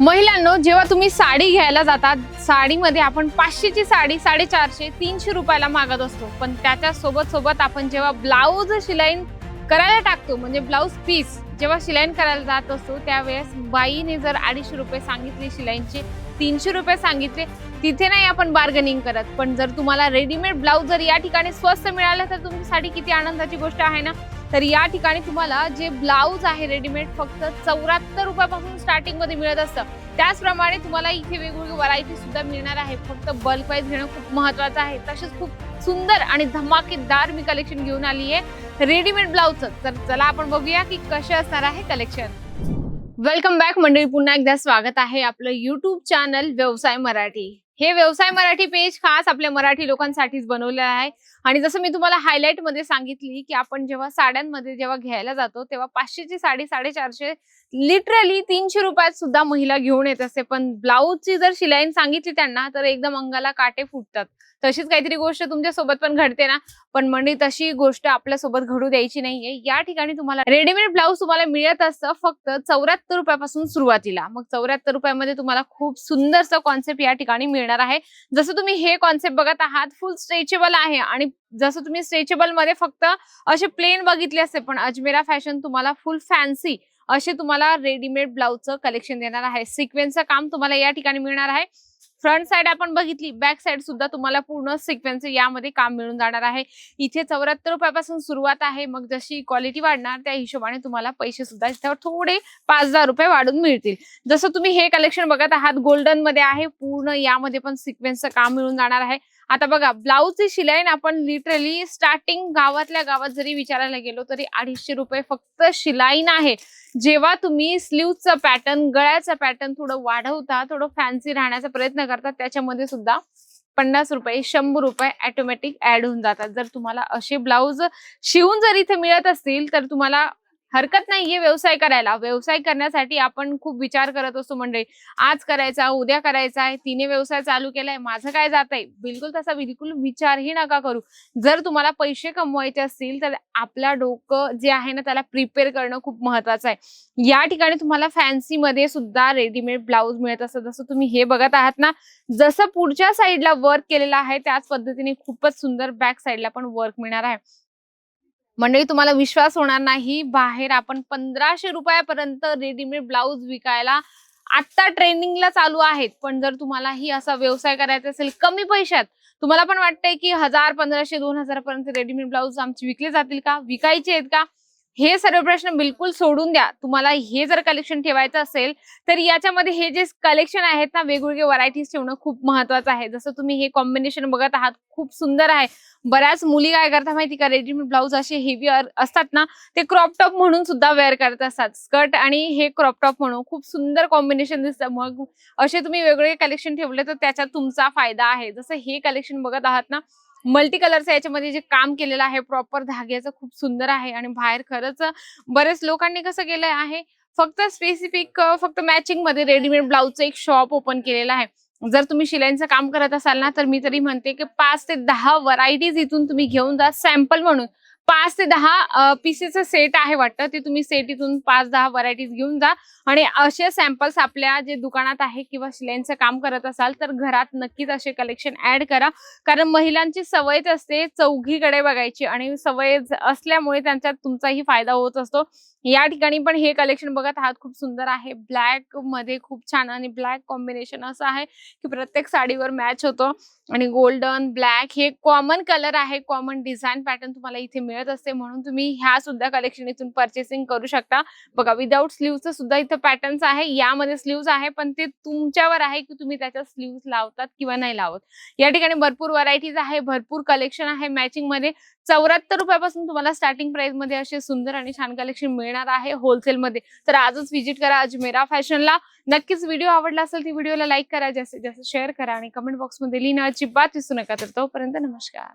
महिलांनो जेव्हा तुम्ही साडी घ्यायला जातात साडीमध्ये आपण पाचशेची साडी साडेचारशे तीनशे रुपयाला मागत असतो. पण त्याच्या सोबत सोबत आपण जेव्हा ब्लाऊज शिलाईन करायला टाकतो म्हणजे ब्लाऊज पीस जेव्हा शिलाईन करायला जात असतो त्यावेळेस बाईने जर अडीचशे रुपये सांगितले शिलाईनचे तीनशे रुपये सांगितले तिथे नाही आपण बार्गनिंग करत. पण जर तुम्हाला रेडीमेड ब्लाऊज जर या ठिकाणी स्वस्त मिळालं तर तुमच्यासाठी किती आनंदाची गोष्ट आहे ना? तर या ठिकाणी तुम्हाला जे ब्लाऊज आहे रेडीमेड फक्त चौऱ्याहत्तर रुपयापासून स्टार्टिंगमध्ये मिळत असतं. त्याचप्रमाणे तुम्हाला इथे वेगवेगळी व्हरायटी सुद्धा मिळणार आहे. फक्त बल्क वाईज घेणं खूप महत्वाचं आहे. तसेच खूप सुंदर आणि धमाकेदार मी कलेक्शन घेऊन आली आहे. रेडीमेड ब्लाऊजचं तर चला आपण बघूया की कसे असणार आहे कलेक्शन वेलकम बॅक मंडळी पुन्हा एकदा स्वागत आहे आपलं युट्यूब चॅनल व्यवसाय मराठी. हे व्यवसाय मराठी पेज खास आपल्या मराठी लोकांसाठीच बनवलं आहे. आणि जसं मी तुम्हाला हायलाईटमध्ये सांगितली की आपण जेव्हा साड्यांमध्ये जेव्हा घ्यायला जातो तेव्हा पाचशेची साडी साडेचारशे लिटरली तीनशे रुपयात सुद्धा महिला घेऊन येत असते. पण ब्लाऊजची जर शिलाईन सांगितली त्यांना तर एकदम अंगाला काटे फुटतात. तशीच काहीतरी गोष्ट तुमच्यासोबत पण घडते ना? पण म्हणजे तशी गोष्ट आपल्यासोबत घडू द्यायची नाहीये. या ठिकाणी तुम्हाला रेडीमेड ब्लाऊज तुम्हाला मिळत असतं फक्त चौऱ्याहत्तर रुपयापासून सुरुवातीला. मग चौऱ्याहत्तर रुपयामध्ये तुम्हाला खूप सुंदरचा कॉन्सेप्ट या ठिकाणी येणार आहे. जसं तुम्ही हे कॉन्सेप्ट बघत आहात फुल स्ट्रेचेबल आहे आणि जसं तुम्ही स्ट्रेचेबलमध्ये फक्त असे प्लेन बघितले असते पण अजमेरा फॅशन तुम्हाला फुल फॅन्सी असे तुम्हाला रेडीमेड ब्लाऊजचं कलेक्शन देणार आहे. सिक्वेन्सचं काम तुम्हाला या ठिकाणी मिळणार आहे. फ्रंट साइड आपण बघितली बॅक साइड सुद्धा तुम्हाला पूर्ण सिक्वेन्स यामध्ये काम मिळून जाणार आहे. इथे चौऱ्याहत्तर रुपयापासून सुरुवात आहे. मग जशी क्वालिटी वाढणार त्या हिशोबाने तुम्हाला पैसे सुद्धा त्यावर थोडे पाच हजार रुपये वाढून मिळतील. जसं तुम्ही हे कलेक्शन बघत आहात गोल्डनमध्ये आहे. पूर्ण यामध्ये पण सिक्वेन्सचं काम मिळून जाणार आहे. आता बघा ब्लाऊजची शिलाईन आपण लिटरली स्टार्टिंग गावातल्या गावात जरी विचारायला गेलो तरी अडीचशे रुपये फक्त शिलाईन आहे. जेव्हा तुम्ही स्लीवचं पॅटर्न गळ्याचं पॅटर्न थोडं वाढवता थोडं फॅन्सी राहण्याचा प्रयत्न करता त्याच्यामध्ये सुद्धा पन्नास रुपये शंभर रुपये ऑटोमॅटिक ऍड होऊन जातात. जर तुम्हाला असे ब्लाऊज शिवून जर इथे मिळत असतील तर तुम्हाला हरकत नाहीये व्यवसाय करायला. व्यवसाय करण्यासाठी आपण खूप विचार करत असतो म्हणजे आज करायचा उद्या करायचा आहे. तिने व्यवसाय चालू केलाय. माझं काय जात आहे बिलकुल तसा बिलकुल विचारही नका करू. जर तुम्हाला पैसे कमवायचे असतील तर आपला डोकं जे आहे ना त्याला प्रिपेअर करणं खूप महत्वाचं आहे. या ठिकाणी तुम्हाला फॅन्सी मध्ये सुद्धा रेडीमेड ब्लाऊज मिळत असतं जसं तुम्ही हे बघत आहात ना जसं पुढच्या साईडला वर्क केलेलं आहे त्याच पद्धतीने खूपच सुंदर बॅक साईडला पण वर्क मिळणार आहे. मंडळी तुम्हाला विश्वास होणार नाही. बाहेर आपण पंधराशे रुपयापर्यंत रेडीमेड ब्लाऊज विकायला आता ट्रेनिंगला चालू आहेत. पण जर तुम्हाला ही असा व्यवसाय करायचा असेल कमी पैशात तुम्हाला पण वाटतंय की हजार पंधराशे दोन हजार पर्यंत रेडीमेड ब्लाऊज आमचे विकले जातील का? विकायचे आहेत का? हे सर्व प्रश्न बिलकुल सोडून द्या. तुम्हाला हे जर कलेक्शन ठेवायचं असेल तर याच्यामध्ये हे जे कलेक्शन आहेत ना वेगवेगळे व्हरायटीज ठेवणं खूप महत्वाचं आहे. जसं तुम्ही हे कॉम्बिनेशन बघत आहात खूप सुंदर आहे. बऱ्याच मुली काय करतात माहिती का? रेडीमेड ब्लाऊज असे हेवी असतात ना ते क्रॉप टॉप म्हणून सुद्धा वेअर करत असतात. स्कर्ट आणि हे क्रॉप टॉप म्हणून. खूप सुंदर कॉम्बिनेशन दिसतं. मग असे तुम्ही वेगवेगळे कलेक्शन ठेवले तर त्याच्यात तुमचा फायदा आहे. जसं हे कलेक्शन बघत आहात ना मल्टी कलरचं याच्यामध्ये जे काम केलेलं आहे प्रॉपर धाग्याचं खूप सुंदर आहे आणि बाहेर खरंच बरेच लोकांनी कसं केलं आहे फक्त स्पेसिफिक फक्त मॅचिंगमध्ये रेडीमेड ब्लाऊजचं एक शॉप ओपन केलेलं आहे. जर तुम्ही शिलाईंचं काम करत असाल ना तर मी तरी म्हणते की पाच ते दहा व्हरायटीज इथून तुम्ही घेऊन जा सॅम्पल म्हणून. पाच ते दहा पीसेसचं सेट आहे वाटतं. ते तुम्ही सेट इथून पाच दहा व्हरायटीज घेऊन जा. आणि असे सॅम्पल्स आपल्या जे दुकानात आहे किंवा शिलाईंचं काम करत असाल तर घरात नक्कीच असे कलेक्शन ऍड करा. कारण महिलांची सवयच असते चौघीकडे बघायची. आणि सवय असल्यामुळे त्यांच्यात तुमचाही फायदा होत असतो. या ठिकाणी पण हे कलेक्शन बघत आहात खूप सुंदर आहे. ब्लॅकमध्ये खूप छान आणि ब्लॅक कॉम्बिनेशन असं आहे की प्रत्येक साडीवर मॅच होतो. आणि गोल्डन ब्लॅक हे कॉमन कलर आहे कॉमन डिझाईन पॅटर्न तुम्हाला इथे मिळत असते. म्हणून तुम्ही ह्या सुद्धा कलेक्शन इथून परचेसिंग करू शकता. बघा विदाऊट स्लीवचं सुद्धा इथं पॅटर्न्स आहे. यामध्ये स्लीव्ज आहे पण ते तुमच्यावर आहे की तुम्ही त्याच्यात स्लीव्स लावतात किंवा नाही लावत. या ठिकाणी भरपूर व्हरायटीज आहे भरपूर कलेक्शन आहे. मॅचिंगमध्ये चौऱ्याहत्तर रुपयापासून तुम्हाला स्टार्टिंग प्राइसमध्ये असे सुंदर आणि छान कलेक्शन मिळणार आहे होलसेलमध्ये. तर आजच व्हिजिट करा अजमेरा फॅशनला. नक्कीच व्हिडिओ आवडला असेल ती व्हिडिओला लाईक करा जास्तीत जास्त शेअर करा आणि कमेंट बॉक्समध्ये लिहिणं अजिबात विसरू नका. तर तोपर्यंत नमस्कार.